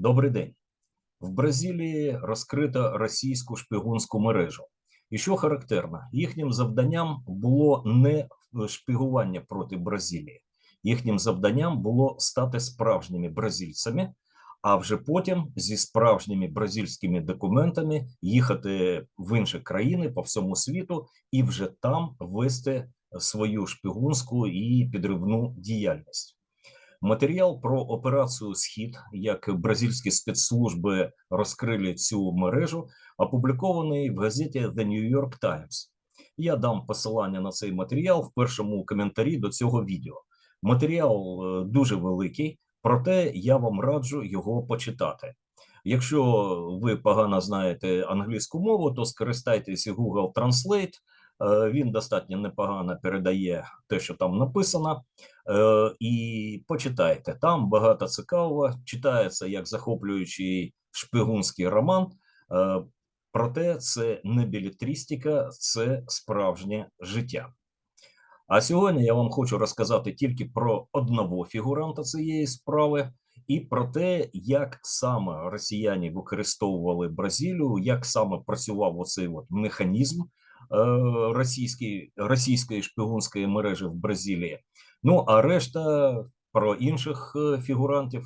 Добрий день. В Бразилії розкрито російську шпигунську мережу. І що характерно, їхнім завданням було не шпигування проти Бразилії, їхнім завданням було стати справжніми бразильцями, а вже потім зі справжніми бразильськими документами їхати в інші країни по всьому світу і вже там вести свою шпигунську і підривну діяльність. Матеріал про операцію Схід, як бразильські спецслужби розкрили цю мережу, опублікований в газеті The New York Times. Я дам посилання на цей матеріал в першому коментарі до цього відео. Матеріал е, дуже великий, проте я вам раджу його почитати. Якщо ви погано знаєте англійську мову, то скористайтеся Google Translate. Е, Він достатньо непогано передає те, що там написано, Е, і почитайте. Там багато цікавого. Читається як захоплюючий шпигунський роман. Е, Проте це не білетристика, це справжнє життя. А сьогодні я вам хочу розказати тільки про одного фігуранта цієї справи і про те, як саме росіяни використовували Бразилію, як саме працював оцей от механізм російської, російської шпигунської мережі в Бразилії. Ну а решта про інших е, фігурантів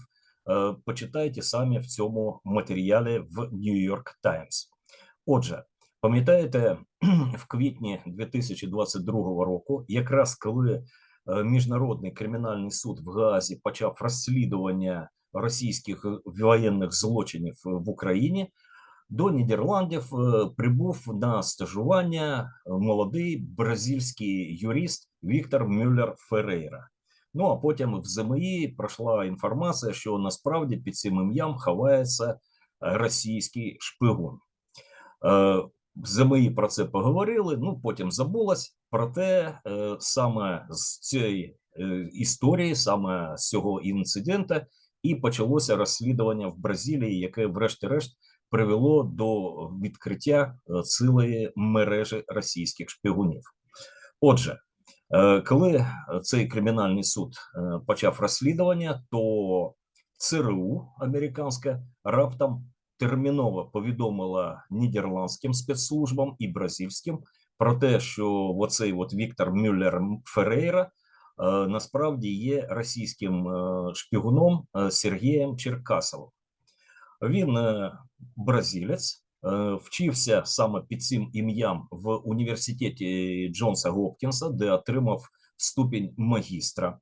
е, почитайте самі в цьому матеріалі в New York Times. Отже, пам'ятаєте, в квітні 2022 року, якраз коли е, Міжнародний кримінальний суд в Гаазі почав розслідування російських воєнних злочинів в Україні, до Нідерландів е, прибув на стажування молодий бразильський юрист Віктор Мюллер Феррейра. Ну а потім в ЗМІ пройшла інформація, що насправді під цим ім'ям ховається російський шпигун. Е, В ЗМІ про це поговорили. Ну потім забулось. Проте е, саме з цієї е, історії, саме з цього інцидента, і почалося розслідування в Бразилії, яке, врешті-решт, привело до відкриття е, цілої мережі російських шпигунів. Отже, е, коли цей кримінальний суд е, почав розслідування, то ЦРУ американське раптом терміново повідомила нідерландським спецслужбам і бразильським про те, що оцей от Віктор Мюллер Феррейра насправді є російським шпигуном Сергієм Черкасовим. Він бразилець, вчився саме під цим ім'ям в університеті Джонса Гопкінса, де отримав ступінь магістра.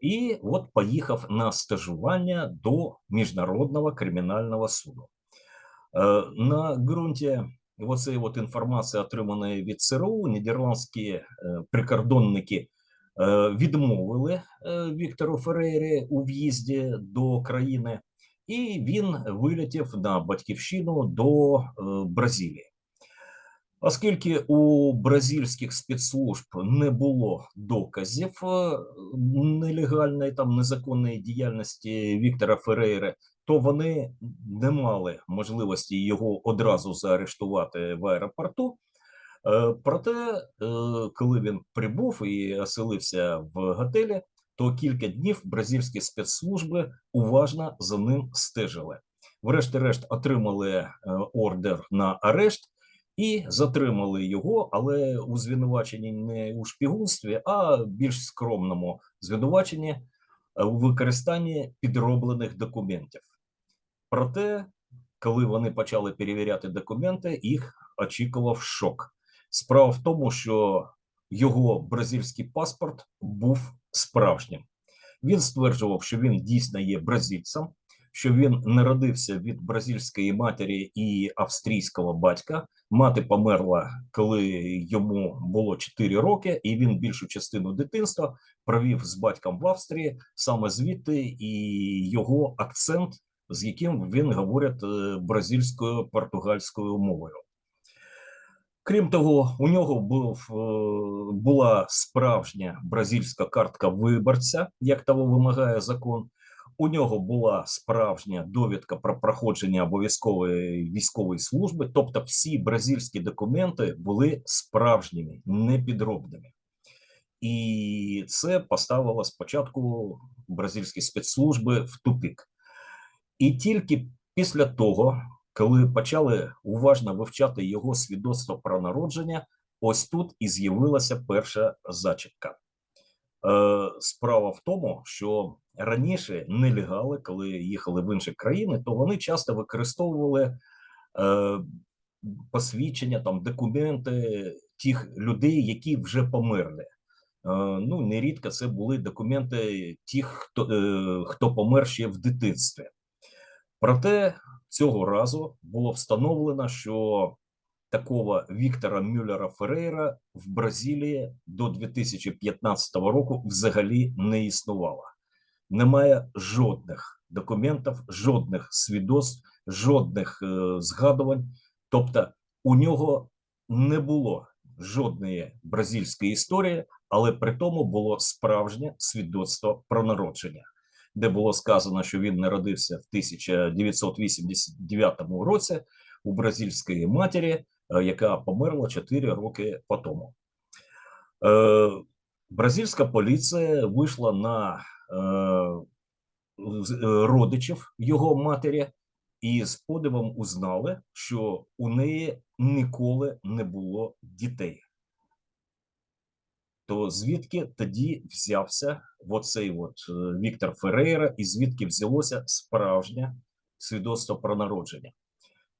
І от поїхав на стажування до Міжнародного кримінального суду. На ґрунті оцеї от інформації, отриманої від ЦРУ, нідерландські прикордонники відмовили Віктору Феррері у в'їзді до країни і він вилетів на батьківщину до е, Бразилії. Оскільки у бразильських спецслужб не було доказів е, нелегальної там незаконної діяльності Віктора Ферейри, то вони не мали можливості його одразу заарештувати в аеропорту. Е, проте, коли він прибув і оселився в готелі, то кілька днів бразильські спецслужби уважно за ним стежили. Врешті-решт отримали е, ордер на арешт і затримали його, але у звинуваченні не у шпігунстві, а більш скромному звинуваченні е, у використанні підроблених документів. Проте, коли вони почали перевіряти документи, їх очікував шок. Справа в тому, що його бразильський паспорт був справжнім. Він стверджував, що він дійсно є бразильцем, що він народився від бразильської матері і австрійського батька. Мати померла, коли йому було 4 роки, і він більшу частину дитинства провів з батьком в Австрії саме звідти і його акцент, з яким він говорить е, бразильською португальською мовою. Крім того, у нього був е, була справжня бразильська картка виборця, як того вимагає закон. У нього була справжня довідка про проходження обов'язкової військової служби, тобто всі бразильські документи були справжніми, не підробними. І це поставило спочатку бразильські спецслужби в тупик. І тільки після того, коли почали уважно вивчати його свідоцтво про народження, ось тут і з'явилася перша зачіпка. Е, справа в тому, що раніше нелегали, коли їхали в інші країни, то вони часто використовували е, посвідчення, там документи тих людей, які вже померли. Е, ну нерідко це були документи тих, хто, хто помер ще в дитинстві. Проте цього разу було встановлено, що такого Віктора Мюллера Феррейра в Бразилії до 2015 року взагалі не існувало. Немає жодних документів, жодних свідоцтв, жодних е, згадувань. Тобто, у нього не було жодної бразильської історії, але при тому було справжнє свідоцтво про народження, де було сказано, що він народився в 1989 році у бразильської матері, е, яка померла 4 роки по тому. Е, Бразильська поліція вийшла на е, родичів його матері і з подивом узнали, що у неї ніколи не було дітей. То звідки тоді взявся оцей от е, Віктор Феррейра, і звідки взялося справжнє свідоцтво про народження?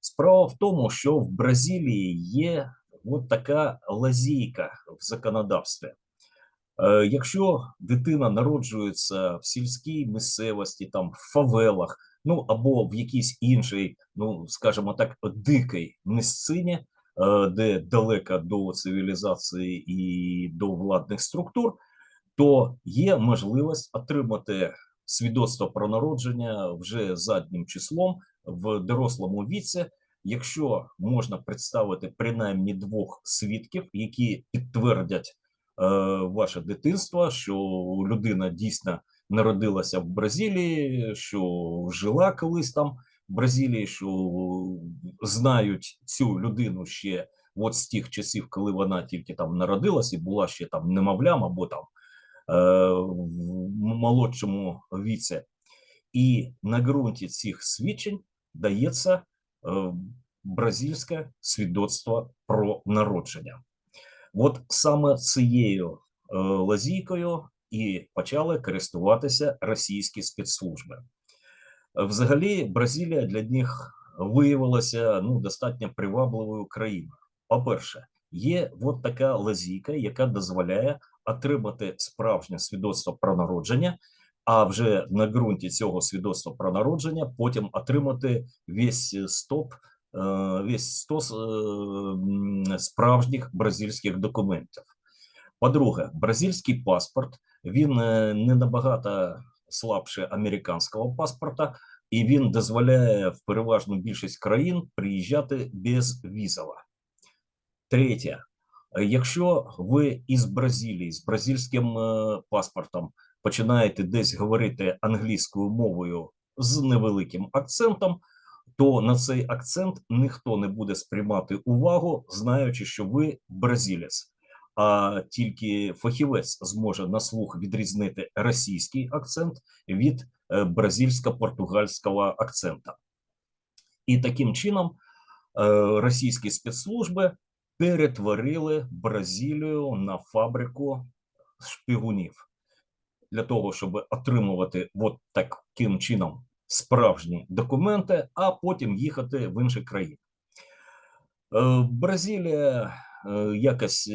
Справа в тому, що в Бразилії є от така лазійка в законодавстві. Е, Якщо дитина народжується в сільській місцевості, там в фавелах, ну або в якійсь іншій, ну скажімо так, дикій місцині, де далеко до цивілізації і до владних структур, то є можливість отримати свідоцтво про народження вже заднім числом в дорослому віці, якщо можна представити принаймні двох свідків, які підтвердять е, ваше дитинство, що людина дійсно народилася в Бразилії, що жила колись там Бразилії, що знають цю людину ще от з тих часів, коли вона тільки там народилась і була ще там немовлям або там е, в молодшому віці. І на ґрунті цих свідчень дається е, бразильське свідоцтво про народження. От саме цією е, лазійкою і почали користуватися російські спецслужби. Взагалі, Бразилія для них виявилася ну, достатньо привабливою країною. По-перше, є от така лазійка, яка дозволяє отримати справжнє свідоцтво про народження, а вже на ґрунті цього свідоцтва про народження потім отримати весь е, стоп, е, весь стос е, справжніх бразильських документів. По-друге, бразильський паспорт він не набагато слабше американського паспорта, і він дозволяє в переважну більшість країн приїжджати безвізово. Третє, е, якщо ви із Бразилії з бразильським е, паспортом починаєте десь говорити англійською мовою з невеликим акцентом, то на цей акцент ніхто не буде сприймати увагу, знаючи, що ви бразилець. А тільки фахівець зможе на слух відрізнити російський акцент від е, бразильсько-португальського акцента. І таким чином е, російські спецслужби перетворили Бразилію на фабрику шпигунів для того, щоб отримувати от таким чином справжні документи, а потім їхати в інші країни. Е, Бразилія якось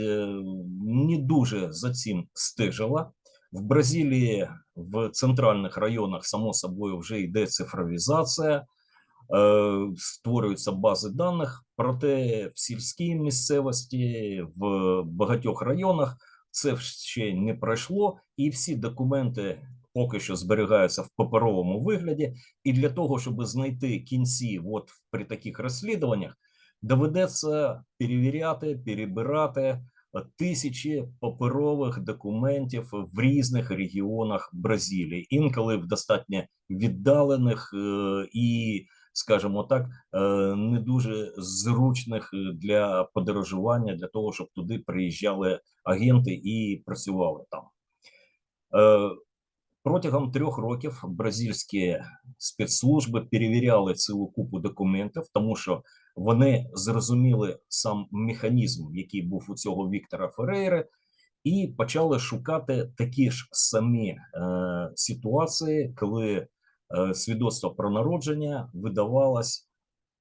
не дуже за цим стежила. В Бразилії в центральних районах, само собою, вже йде цифровізація, е, створюються бази даних, проте в сільській місцевості, в багатьох районах це ще не пройшло, і всі документи поки що зберігаються в паперовому вигляді. І для того, щоб знайти кінці, от при таких розслідуваннях, доведеться перевіряти, перебирати тисячі паперових документів в різних регіонах Бразилії, інколи в достатньо віддалених е, і, скажімо так, е, не дуже зручних для подорожування, для того, щоб туди приїжджали агенти і працювали там. Е, Протягом трьох років бразильські спецслужби перевіряли цілу купу документів, тому що вони зрозуміли сам механізм, який був у цього Віктора Ферейри, і почали шукати такі ж самі е, ситуації, коли е, свідоцтво про народження видавалось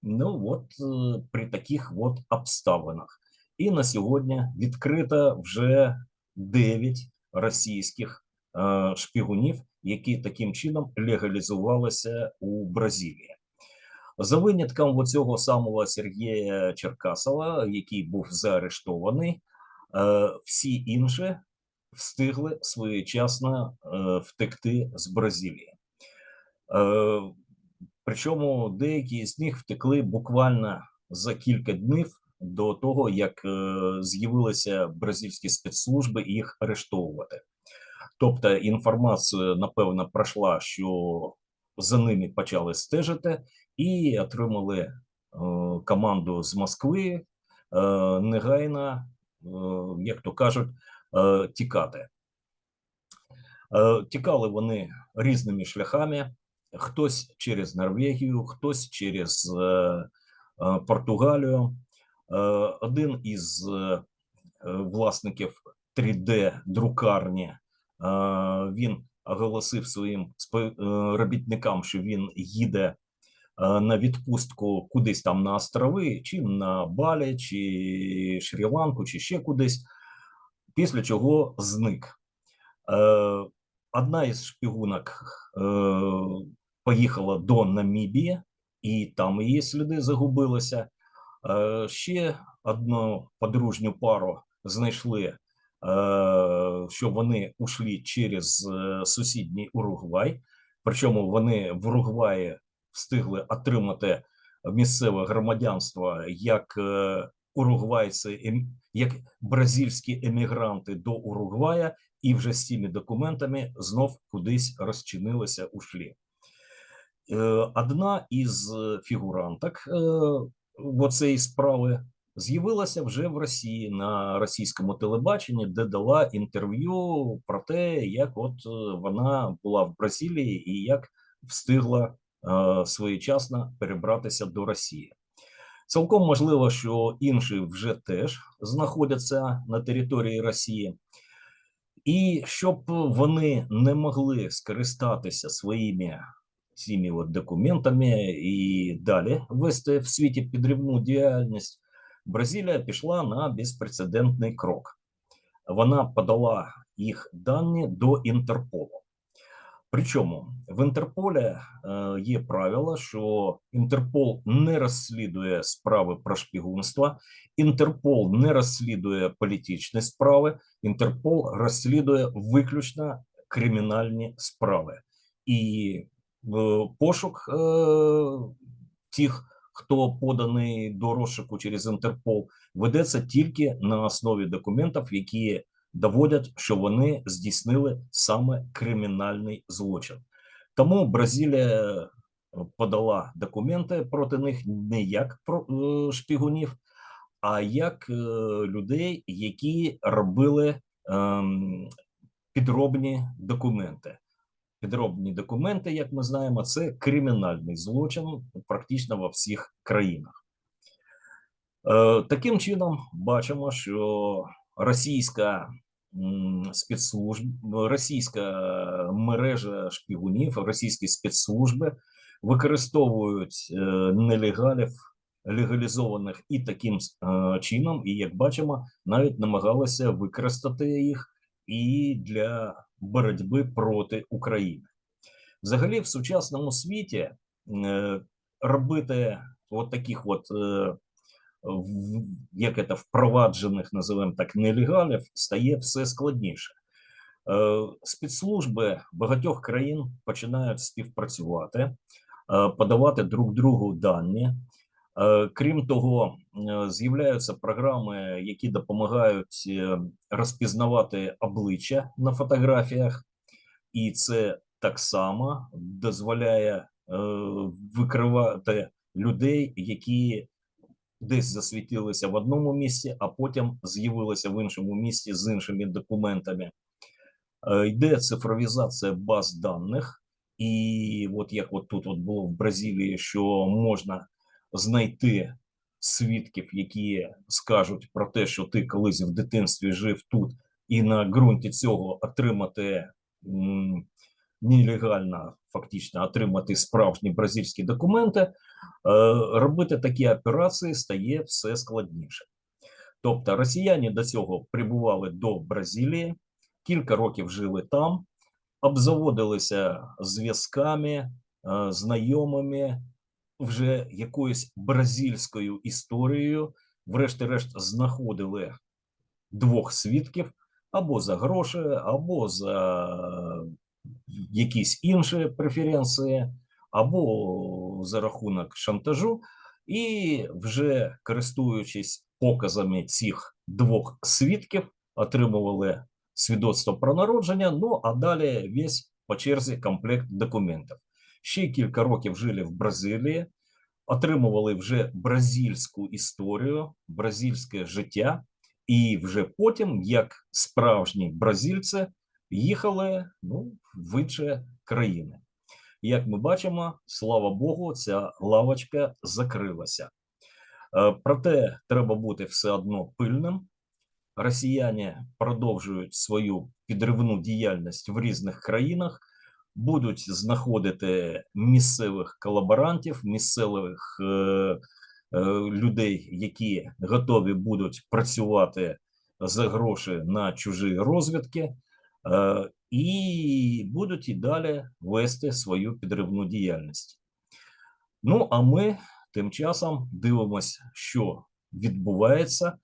ну от е, при таких от обставинах. І на сьогодні відкрито вже 9 російських е, шпигунів, які таким чином легалізувалися у Бразилії. За винятком цього самого Сергія Черкасова, який був заарештований, е, всі інші встигли своєчасно е, втекти з Бразилії. Е, Причому деякі з них втекли буквально за кілька днів до того, як з'явилися бразильські спецслужби їх арештовувати. Тобто інформація, напевно, пройшла, що за ними почали стежити, і отримали е, команду з Москви е, негайно, е, як то кажуть, тікати. Тікали вони різними шляхами: хтось через Норвегію, хтось через Португалію. Один із власників 3D-друкарні е, він оголосив своїм співробітникам, що він їде на відпустку кудись там на острови, чи на Балі, чи Шрі-Ланку, чи ще кудись, після чого зник. Е, Одна із шпигунок е, поїхала до Намібії, і там її сліди загубилися. Е, Ще одну подружню пару знайшли, е, що вони ушли через е, сусідній Уругвай. Причому вони в Уругваї встигли отримати місцеве громадянство як е, уругвайці, ем- як бразильські емігранти до Уругвая, і вже з цими документами знов кудись розчинилися ушлі. Е, Одна із фігуранток е, в оцеї справи з'явилася вже в Росії на російському телебаченні, де дала інтерв'ю про те, як от вона була в Бразилії і як встигла своєчасно перебратися до Росії. Цілком можливо, що інші вже теж знаходяться на території Росії. І щоб вони не могли скористатися своїми цими от документами і далі вести в світі підривну діяльність, Бразилія пішла на безпрецедентний крок. Вона подала їх дані до Інтерполу. Причому в Інтерполі е, є правило, що Інтерпол не розслідує справи про шпигунство, Інтерпол не розслідує політичні справи, Інтерпол розслідує виключно кримінальні справи. І е, пошук е, тих, хто поданий до розшуку через Інтерпол, ведеться тільки на основі документів, які доводять, що вони здійснили саме кримінальний злочин. Тому Бразилія подала документи проти них не як е, шпигунів, а як е, людей, які робили ем, підробні документи. Підробні документи, як ми знаємо, це кримінальний злочин практично во всіх країнах. Е, таким чином, бачимо, що російська спецслужб, російська мережа шпигунів, російські спецслужби використовують е, нелегалів, легалізованих і таким е, чином, і як бачимо, навіть намагалися використати їх і для боротьби проти України. Взагалі, в сучасному світі е, робити от таких от е, як це, впроваджених, називаємо так, нелегалів, стає все складніше. Е, Спецслужби багатьох країн починають співпрацювати, е, подавати друг другу дані. Е, Крім того, з'являються програми, які допомагають розпізнавати обличчя на фотографіях, і це так само дозволяє викривати людей, які десь засвітилися в одному місці, а потім з'явилися в іншому місці з іншими документами. Е, Йде цифровізація баз даних, і от як от тут от було в Бразилії, що можна знайти свідків, які скажуть про те, що ти колись в дитинстві жив тут, і на ґрунті цього отримати нелегально, фактично отримати справжні бразильські документи, е, робити такі операції стає все складніше. Тобто росіяни до цього прибували до Бразилії, кілька років жили там, обзаводилися зв'язками, е, знайомими, вже якоюсь бразильською історією, врешті-решт знаходили двох свідків або за гроші, або за якісь інші преференції, або за рахунок шантажу, і вже користуючись показами цих двох свідків, отримували свідоцтво про народження. Ну а далі весь по черзі комплект документів. Ще кілька років жили в Бразилії, отримували вже бразильську історію, бразильське життя, і вже потім, як справжні бразильці, їхали ну, в інші країни. Як ми бачимо, слава Богу, ця лавочка закрилася. Е, Проте треба бути все одно пильним. Росіяни продовжують свою підривну діяльність в різних країнах, будуть знаходити місцевих колаборантів, місцевих е, е, людей, які готові будуть працювати за гроші на чужі розвідки, і будуть і далі вести свою підривну діяльність. Ну, а ми тим часом дивимося, що відбувається,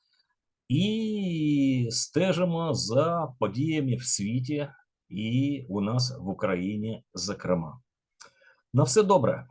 і стежимо за подіями в світі і у нас в Україні, зокрема. На все добре.